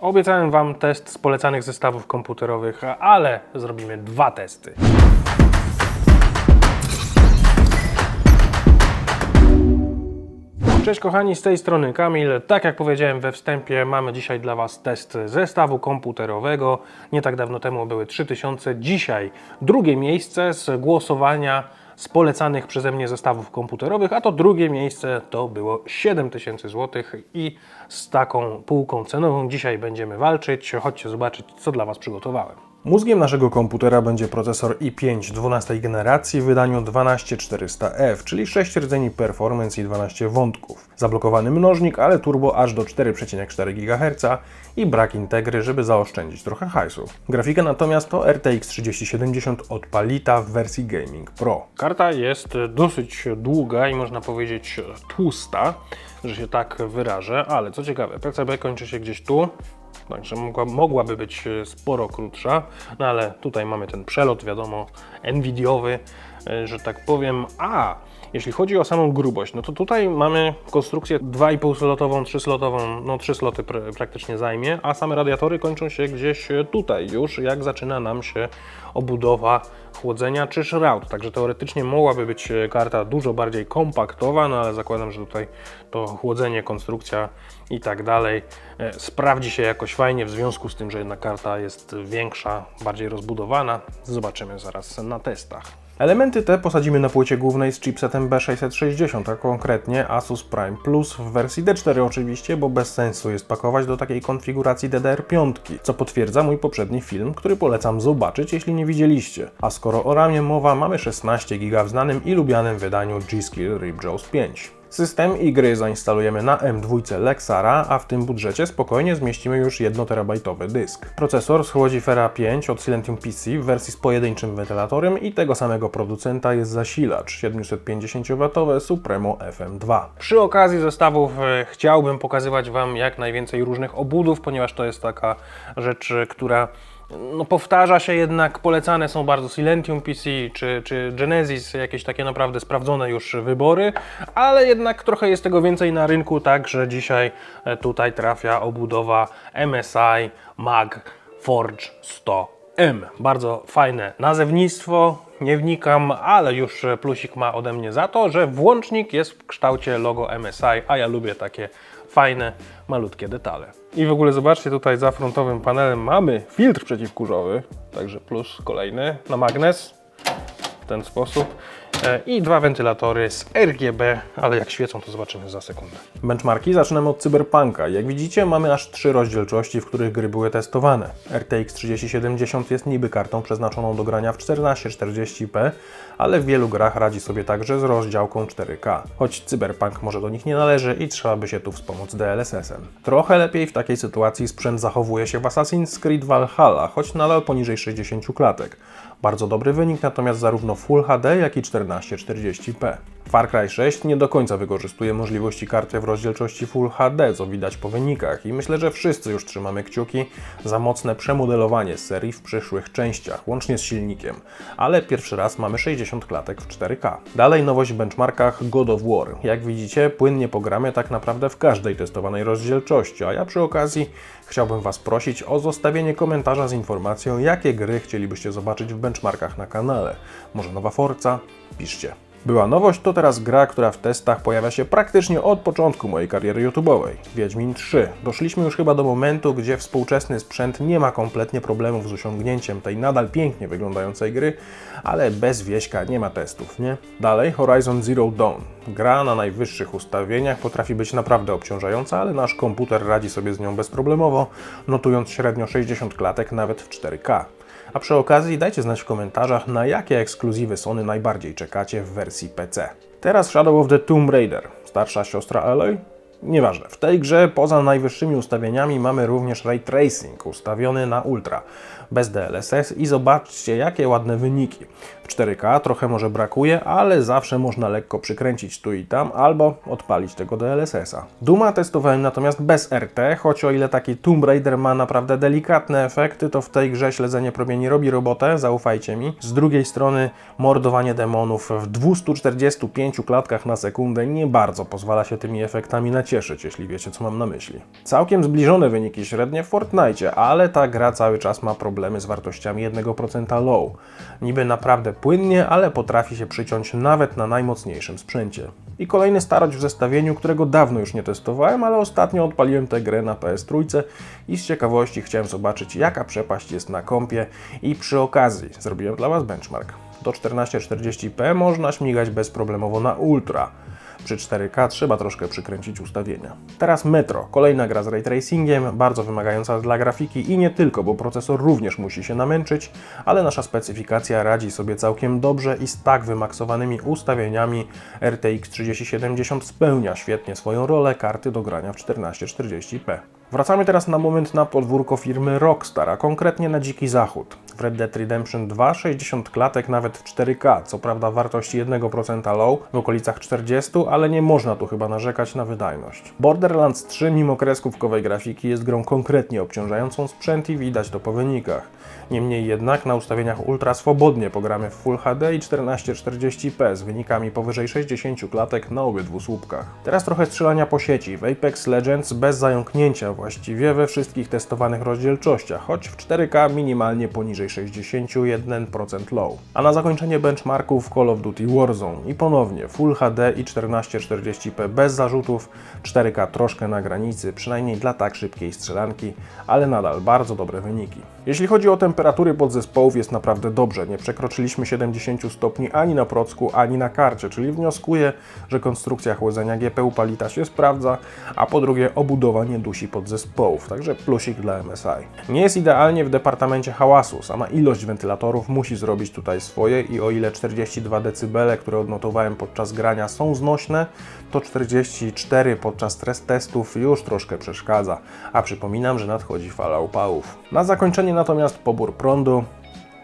Obiecałem Wam test z polecanych zestawów komputerowych, ale zrobimy dwa testy. Cześć kochani, z tej strony Kamil. Tak jak powiedziałem we wstępie, mamy dzisiaj dla Was test zestawu komputerowego. Nie tak dawno temu były 3000, dzisiaj drugie miejsce z głosowania z polecanych przeze mnie zestawów komputerowych, a to drugie miejsce to było 7000 zł i z taką półką cenową dzisiaj będziemy walczyć. Chodźcie zobaczyć, co dla Was przygotowałem. Mózgiem naszego komputera będzie procesor i5 12 generacji w wydaniu 12400F, czyli 6 rdzeni performance i 12 wątków. Zablokowany mnożnik, ale turbo aż do 4,4 GHz i brak integry, żeby zaoszczędzić trochę hajsu. Grafika natomiast to RTX 3070 od Palita w wersji Gaming Pro. Karta jest dosyć długa i można powiedzieć tłusta, że się tak wyrażę, ale co ciekawe, PCB kończy się gdzieś tu, Także mogła, mogłaby być e, sporo krótsza, no ale tutaj mamy ten przelot, wiadomo, Nvidiowy, e, że tak powiem. A jeśli chodzi o samą grubość, no to tutaj mamy konstrukcję 2,5 slotową, 3 slotową, no 3 sloty pr praktycznie zajmie, a same radiatory kończą się gdzieś e, tutaj już, jak zaczyna nam się obudowa chłodzenia czy shroud. Także teoretycznie mogłaby być karta dużo bardziej kompaktowa, no ale zakładam, że tutaj to chłodzenie, konstrukcja i tak dalej e, sprawdzi się jakoś fajnie w związku z tym, że jednak karta jest większa, bardziej rozbudowana. Zobaczymy zaraz na testach. Elementy te posadzimy na płycie głównej z chipsetem B660, a konkretnie Asus Prime Plus w wersji D4 oczywiście, bo bez sensu jest pakować do takiej konfiguracji DDR5, co potwierdza mój poprzedni film, który polecam zobaczyć, jeśli nie widzieliście. A skoro o ramie mowa, mamy 16 GB w znanym i lubianym wydaniu G-Skill Ripjaws 5. System i gry zainstalujemy na M2 Lexara, a w tym budżecie spokojnie zmieścimy już 1 terabajtowy dysk. Procesor schłodzi Fera 5 od Silentium PC w wersji z pojedynczym wentylatorem i tego samego producenta jest zasilacz 750W Supremo FM2. Przy okazji zestawów e, chciałbym pokazywać Wam jak najwięcej różnych obudów, ponieważ to jest taka rzecz, e, która no, powtarza się jednak, polecane są bardzo Silentium PC czy, czy Genesis, jakieś takie naprawdę sprawdzone już wybory, ale jednak trochę jest tego więcej na rynku, także dzisiaj e, tutaj trafia obudowa MSI Mag Forge 100M. Bardzo fajne nazewnictwo, nie wnikam, ale już plusik ma ode mnie za to, że włącznik jest w kształcie logo MSI, a ja lubię takie fajne, malutkie detale. I w ogóle zobaczcie, tutaj za frontowym panelem mamy filtr przeciwkurzowy, także plus kolejny na magnes ten sposób. E, I dwa wentylatory z RGB, ale jak świecą, to zobaczymy za sekundę. Benchmarki zaczynamy od Cyberpunka. Jak widzicie, mamy aż trzy rozdzielczości, w których gry były testowane. RTX 3070 jest niby kartą przeznaczoną do grania w 1440p, ale w wielu grach radzi sobie także z rozdziałką 4K. Choć Cyberpunk może do nich nie należy i trzeba by się tu wspomóc DLSS-em. Trochę lepiej w takiej sytuacji sprzęt zachowuje się w Assassin's Creed Valhalla, choć nadal poniżej 60 klatek. Bardzo dobry wynik natomiast zarówno Full HD, jak i 1440p. Far Cry 6 nie do końca wykorzystuje możliwości karty w rozdzielczości Full HD, co widać po wynikach i myślę, że wszyscy już trzymamy kciuki za mocne przemodelowanie serii w przyszłych częściach, łącznie z silnikiem. Ale pierwszy raz mamy 60 klatek w 4K. Dalej nowość w benchmarkach God of War. Jak widzicie, płynnie pogramy tak naprawdę w każdej testowanej rozdzielczości, a ja przy okazji chciałbym Was prosić o zostawienie komentarza z informacją, jakie gry chcielibyście zobaczyć w benchmarkach na kanale. Może nowa Forza? Piszcie. Była nowość, to teraz gra, która w testach pojawia się praktycznie od początku mojej kariery YouTube'owej. Wiedźmin 3. Doszliśmy już chyba do momentu, gdzie współczesny sprzęt nie ma kompletnie problemów z osiągnięciem tej nadal pięknie wyglądającej gry, ale bez wieśka nie ma testów, nie? Dalej Horizon Zero Dawn. Gra na najwyższych ustawieniach potrafi być naprawdę obciążająca, ale nasz komputer radzi sobie z nią bezproblemowo, notując średnio 60 klatek nawet w 4K. A przy okazji dajcie znać w komentarzach, na jakie ekskluzywy Sony najbardziej czekacie w wersji PC. Teraz Shadow of the Tomb Raider. Starsza siostra Aloy? Nieważne. W tej grze poza najwyższymi ustawieniami mamy również ray tracing ustawiony na ultra, bez DLSS i zobaczcie jakie ładne wyniki. W 4K trochę może brakuje, ale zawsze można lekko przykręcić tu i tam albo odpalić tego DLSS-a. Duma testowałem natomiast bez RT, choć o ile taki Tomb Raider ma naprawdę delikatne efekty, to w tej grze śledzenie promieni robi robotę, zaufajcie mi. Z drugiej strony mordowanie demonów w 245 klatkach na sekundę nie bardzo pozwala się tymi efektami nacieszyć, jeśli wiecie, co mam na myśli. Całkiem zbliżone wyniki średnie w Fortnite, ale ta gra cały czas ma problemy z wartościami 1% low. Niby naprawdę płynnie, ale potrafi się przyciąć nawet na najmocniejszym sprzęcie. I kolejny starość w zestawieniu, którego dawno już nie testowałem, ale ostatnio odpaliłem tę grę na PS3 i z ciekawości chciałem zobaczyć, jaka przepaść jest na kompie i przy okazji zrobiłem dla Was benchmark. Do 1440p można śmigać bezproblemowo na ultra. Przy 4K trzeba troszkę przykręcić ustawienia. Teraz Metro, kolejna gra z ray tracingiem, bardzo wymagająca dla grafiki i nie tylko, bo procesor również musi się namęczyć, ale nasza specyfikacja radzi sobie całkiem dobrze i z tak wymaksowanymi ustawieniami RTX 3070 spełnia świetnie swoją rolę karty do grania w 1440p. Wracamy teraz na moment na podwórko firmy Rockstar, a konkretnie na Dziki Zachód. Red Dead Redemption 2 60 klatek nawet w 4K, co prawda wartości 1% low, w okolicach 40, ale nie można tu chyba narzekać na wydajność. Borderlands 3 mimo kreskówkowej grafiki jest grą konkretnie obciążającą sprzęt i widać to po wynikach. Niemniej jednak na ustawieniach ultra swobodnie pogramy w Full HD i 1440p z wynikami powyżej 60 klatek na obydwu słupkach. Teraz trochę strzelania po sieci. W Apex Legends bez zająknięcia właściwie we wszystkich testowanych rozdzielczościach, choć w 4K minimalnie poniżej 61% low. A na zakończenie benchmarków Call of Duty Warzone i ponownie Full HD i 1440p bez zarzutów, 4K troszkę na granicy, przynajmniej dla tak szybkiej strzelanki, ale nadal bardzo dobre wyniki. Jeśli chodzi o temperatury podzespołów jest naprawdę dobrze. Nie przekroczyliśmy 70 stopni ani na procku, ani na karcie, czyli wnioskuję, że konstrukcja chłodzenia GPU Palita się sprawdza, a po drugie obudowa nie dusi podzespołów, także plusik dla MSI. Nie jest idealnie w departamencie hałasu. Sama ilość wentylatorów musi zrobić tutaj swoje i o ile 42 dB, które odnotowałem podczas grania są znośne, to 44 podczas stres testów już troszkę przeszkadza, a przypominam, że nadchodzi fala upałów. Na zakończenie natomiast pobór prądu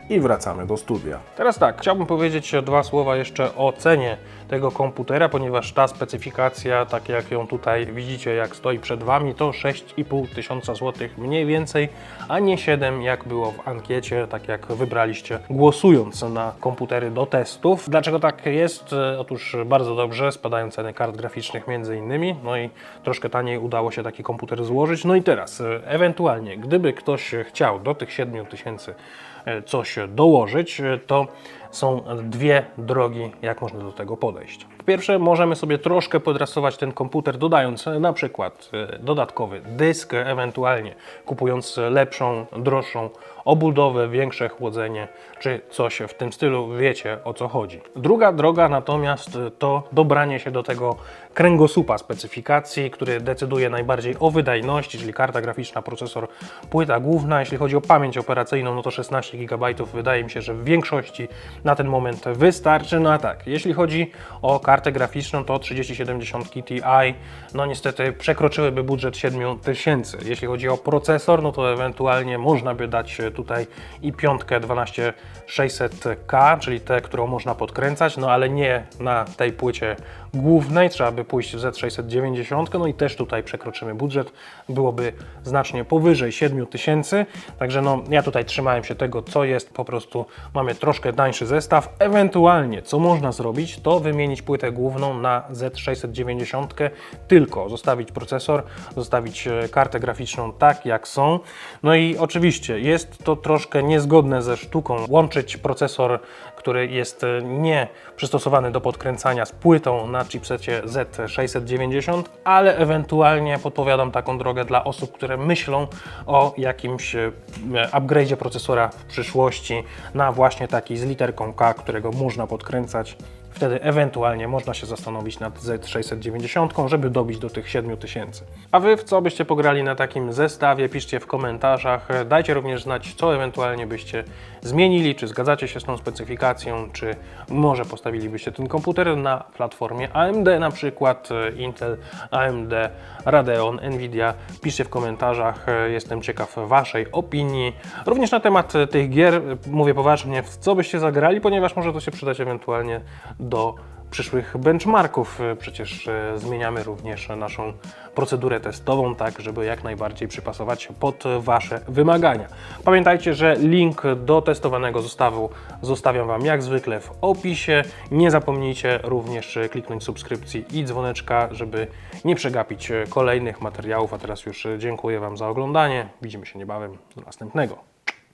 i wracamy do studia. Teraz tak, chciałbym powiedzieć dwa słowa jeszcze o cenie tego komputera, ponieważ ta specyfikacja, tak jak ją tutaj widzicie, jak stoi przed Wami, to 6,5 tysiąca złotych mniej więcej, a nie 7 jak było w ankiecie, tak jak wybraliście głosując na komputery do testów. Dlaczego tak jest? Otóż bardzo dobrze spadają ceny kart graficznych między innymi, no i troszkę taniej udało się taki komputer złożyć. No i teraz, ewentualnie, gdyby ktoś chciał do tych 7 tysięcy coś dołożyć, to są dwie drogi, jak można do tego podejść. Pierwsze, możemy sobie troszkę podrasować ten komputer, dodając na przykład dodatkowy dysk, ewentualnie kupując lepszą, droższą obudowę, większe chłodzenie, czy coś w tym stylu, wiecie o co chodzi. Druga droga natomiast to dobranie się do tego kręgosłupa specyfikacji, który decyduje najbardziej o wydajności, czyli karta graficzna, procesor, płyta główna. Jeśli chodzi o pamięć operacyjną, no to 16 GB wydaje mi się, że w większości na ten moment wystarczy. No a tak, jeśli chodzi o kartę graficzną, to 3070 Ti, no niestety przekroczyłyby budżet 7000. Jeśli chodzi o procesor, no to ewentualnie można by dać tutaj i piątkę 12600K, czyli tę, którą można podkręcać, no ale nie na tej płycie głównej, trzeba by pójść w Z690, no i też tutaj przekroczymy budżet, byłoby znacznie powyżej 7000, także no ja tutaj trzymałem się tego, co jest, po prostu mamy troszkę tańszy zestaw, ewentualnie co można zrobić, to wymienić płytę główną na Z690, tylko zostawić procesor, zostawić e, kartę graficzną tak jak są, no i oczywiście jest to troszkę niezgodne ze sztuką, łączyć procesor, który jest e, nie przystosowany do podkręcania z płytą na chipsecie Z690, ale ewentualnie podpowiadam taką drogę dla osób, które myślą o jakimś e, upgrade'zie procesora w przyszłości na właśnie taki z literką K, którego można podkręcać Wtedy ewentualnie można się zastanowić nad Z690, żeby dobić do tych 7000. A Wy w co byście pograli na takim zestawie? Piszcie w komentarzach. Dajcie również znać, co ewentualnie byście zmienili, czy zgadzacie się z tą specyfikacją, czy może postawilibyście ten komputer na platformie AMD, na przykład Intel, AMD, Radeon, Nvidia. Piszcie w komentarzach, jestem ciekaw Waszej opinii. Również na temat tych gier, mówię poważnie, w co byście zagrali, ponieważ może to się przydać ewentualnie do przyszłych benchmarków. Przecież e, zmieniamy również naszą procedurę testową, tak żeby jak najbardziej przypasować się pod Wasze wymagania. Pamiętajcie, że link do testowanego zestawu zostawiam Wam jak zwykle w opisie. Nie zapomnijcie również kliknąć subskrypcji i dzwoneczka, żeby nie przegapić kolejnych materiałów. A teraz już dziękuję Wam za oglądanie. Widzimy się niebawem do następnego.